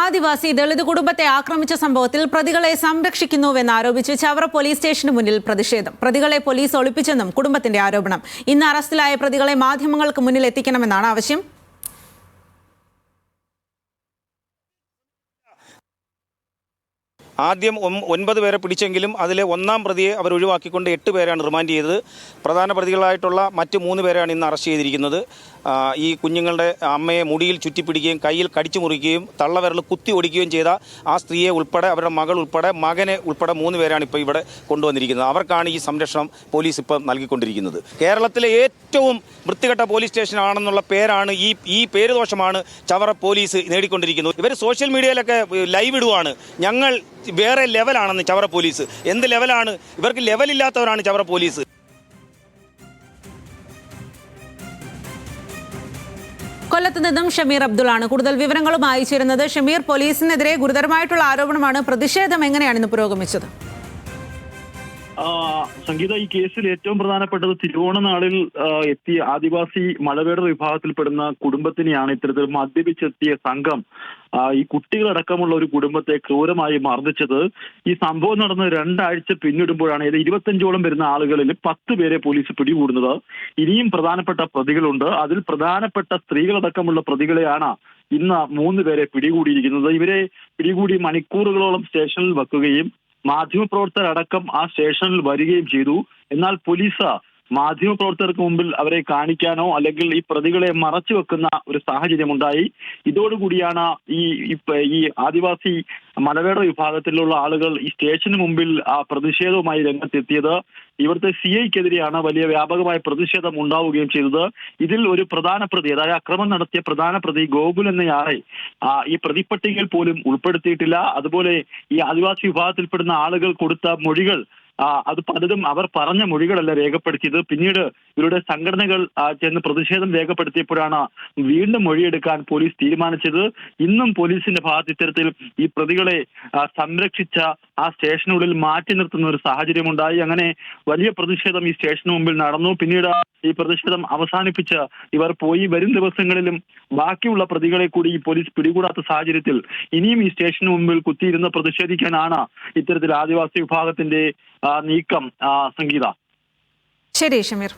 ആദിവാസി ദളിത് കുടുംബത്തെ ആക്രമിച്ച സംഭവത്തിൽ പ്രതികളെ സംരക്ഷിക്കുന്നുവെന്ന് ആരോപിച്ച് ചവറ പോലീസ് സ്റ്റേഷന് മുന്നിൽ പ്രതിഷേധം. പ്രതികളെ പോലീസ് ഒളിപ്പിച്ചെന്നും കുടുംബത്തിന്റെ ആരോപണം. ഇന്ന് അറസ്റ്റിലായ പ്രതികളെ മാധ്യമങ്ങൾക്ക് മുന്നിൽ എത്തിക്കണമെന്നാണ് ആവശ്യം. ആദ്യം ഒൻപത് പേരെ പിടിച്ചെങ്കിലും അതിലെ ഒന്നാം പ്രതിയെ അവർ ഒഴിവാക്കിക്കൊണ്ട് എട്ട് പേരാണ് റിമാൻഡ് ചെയ്തത്. പ്രധാന പ്രതികളായിട്ടുള്ള മറ്റ് മൂന്ന് പേരാണ് ഇന്ന് അറസ്റ്റ് ചെയ്തിരിക്കുന്നത്. ഈ കുഞ്ഞുങ്ങളുടെ അമ്മയെ മുടിയിൽ ചുറ്റിപ്പിടിക്കുകയും കയ്യിൽ കടിച്ചു മുറിക്കുകയും തള്ളവിരൽ കുത്തി ഓടിക്കുകയും ചെയ്ത ആ സ്ത്രീയെ ഉൾപ്പെടെ അവരുടെ മകൾ ഉൾപ്പെടെ മകനെ ഉൾപ്പെടെ മൂന്ന് പേരാണ് ഇപ്പോൾ ഇവിടെ കൊണ്ടുവന്നിരിക്കുന്നത്. അവർക്കാണ് ഈ സംരക്ഷണം പോലീസ് ഇപ്പം നൽകിക്കൊണ്ടിരിക്കുന്നത്. കേരളത്തിലെ ഏറ്റവും വൃത്തികെട്ട പോലീസ് സ്റ്റേഷൻ ആണെന്നുള്ള പേരാണ് ഈ ഈ പേരുദോഷമാണ് ചവറ പോലീസ് നേടിക്കൊണ്ടിരിക്കുന്നത്. ഇവർ സോഷ്യൽ മീഡിയയിലൊക്കെ ലൈവ് ഇടുവാണ്. ഞങ്ങൾ വേറെ ലെവലാണെന്ന് ചവറ പോലീസ്. എന്ത് ലെവലാണ്? ഇവർക്ക് ലെവലില്ലാത്തവരാണ് ചവറ പോലീസ്. കൊല്ലത്ത് നിന്നും ഷമീർ അബ്ദുള്ളാണ്. കൂടുതൽ വിവരങ്ങളും ചേരുന്നത് ഷമീർ പോലീസിനെതിരെ ഗുരുതരമായിട്ടുള്ള ആരോപണമാണ് പ്രതിഷേധം എങ്ങനെയാണ് ഇന്ന് പുരോഗമിച്ചത്? സംഗീത ഈ കേസിൽ ഏറ്റവും പ്രധാനപ്പെട്ടത് തിരുവോണനാളിൽ നാളിൽ എത്തിയ ആദിവാസി മലവേട വിഭാഗത്തിൽപ്പെടുന്ന കുടുംബത്തിനെയാണ് ഇത്തരത്തിൽ മദ്യപിച്ചെത്തിയ സംഘം. ഈ കുട്ടികളടക്കമുള്ള ഒരു കുടുംബത്തെ ക്രൂരമായി മർദ്ദിച്ചത്. ഈ സംഭവം നടന്ന് രണ്ടാഴ്ച പിന്നിടുമ്പോഴാണ് ഇത് ഇരുപത്തഞ്ചോളം വരുന്ന ആളുകളിൽ പത്ത് പേരെ പോലീസ് പിടികൂടുന്നത്. ഇനിയും പ്രധാനപ്പെട്ട പ്രതികളുണ്ട്. അതിൽ പ്രധാനപ്പെട്ട സ്ത്രീകളടക്കമുള്ള പ്രതികളെയാണ് ഇന്ന് മൂന്ന് പേരെ പിടികൂടിയിരിക്കുന്നത്. ഇവരെ പിടികൂടി മണിക്കൂറുകളോളം സ്റ്റേഷനിൽ വെക്കുകയും മാധ്യമപ്രവർത്തകരടക്കം ആ സ്റ്റേഷനിൽ വരികയും ചെയ്തു. എന്നാൽ പോലീസ് മാധ്യമപ്രവർത്തകർക്ക് മുമ്പിൽ അവരെ കാണിക്കാനോ അല്ലെങ്കിൽ ഈ പ്രതികളെ മറച്ചു വെക്കുന്ന ഒരു സാഹചര്യം ഉണ്ടായി. ഇതോടുകൂടിയാണ് ഈ ഈ ആദിവാസി മലവേട വിഭാഗത്തിലുള്ള ആളുകൾ ഈ സ്റ്റേഷന് മുമ്പിൽ ആ പ്രതിഷേധവുമായി രംഗത്തെത്തിയത്. ഇവിടുത്തെ സി ഐക്കെതിരെയാണ് വലിയ വ്യാപകമായ പ്രതിഷേധം ഉണ്ടാവുകയും ചെയ്തത്. ഇതിൽ ഒരു പ്രധാന പ്രതി അതായത് അക്രമം നടത്തിയ പ്രധാന പ്രതി ഗോകുൽ എന്നയാളെ ഈ പ്രതിപ്പട്ടികയിൽ പോലും ഉൾപ്പെടുത്തിയിട്ടില്ല. അതുപോലെ ഈ ആദിവാസി വിഭാഗത്തിൽപ്പെടുന്ന ആളുകൾ കൊടുത്ത മൊഴികൾ അത് പലതും അവർ പറഞ്ഞ മൊഴികളല്ല രേഖപ്പെടുത്തിയത്. പിന്നീട് ഇവരുടെ സംഘടനകൾ ചെന്ന് പ്രതിഷേധം രേഖപ്പെടുത്തിയപ്പോഴാണ് വീണ്ടും മൊഴിയെടുക്കാൻ പോലീസ് തീരുമാനിച്ചത്. ഇന്നും പോലീസിന്റെ ഭാഗത്ത് ഇത്തരത്തിൽ ഈ പ്രതികളെ സംരക്ഷിച്ച ആ സ്റ്റേഷനുള്ളിൽ മാറ്റി നിർത്തുന്ന ഒരു സാഹചര്യം ഉണ്ടായി അങ്ങനെ വലിയ പ്രതിഷേധം ഈ സ്റ്റേഷന് മുമ്പിൽ നടന്നു. പിന്നീട് ഈ പ്രതിഷേധം അവസാനിപ്പിച്ച് ഇവർ പോയി. വരും ദിവസങ്ങളിലും ബാക്കിയുള്ള പ്രതികളെ കൂടി ഈ പോലീസ് പിടികൂടാത്ത സാഹചര്യത്തിൽ ഇനിയും ഈ സ്റ്റേഷന് മുമ്പിൽ കുത്തിയിരുന്ന് പ്രതിഷേധിക്കാനാണ് ഇത്തരത്തിൽ ആദിവാസി വിഭാഗത്തിന്റെ നീക്കം സംഗീത. ശരി ഷമീർ.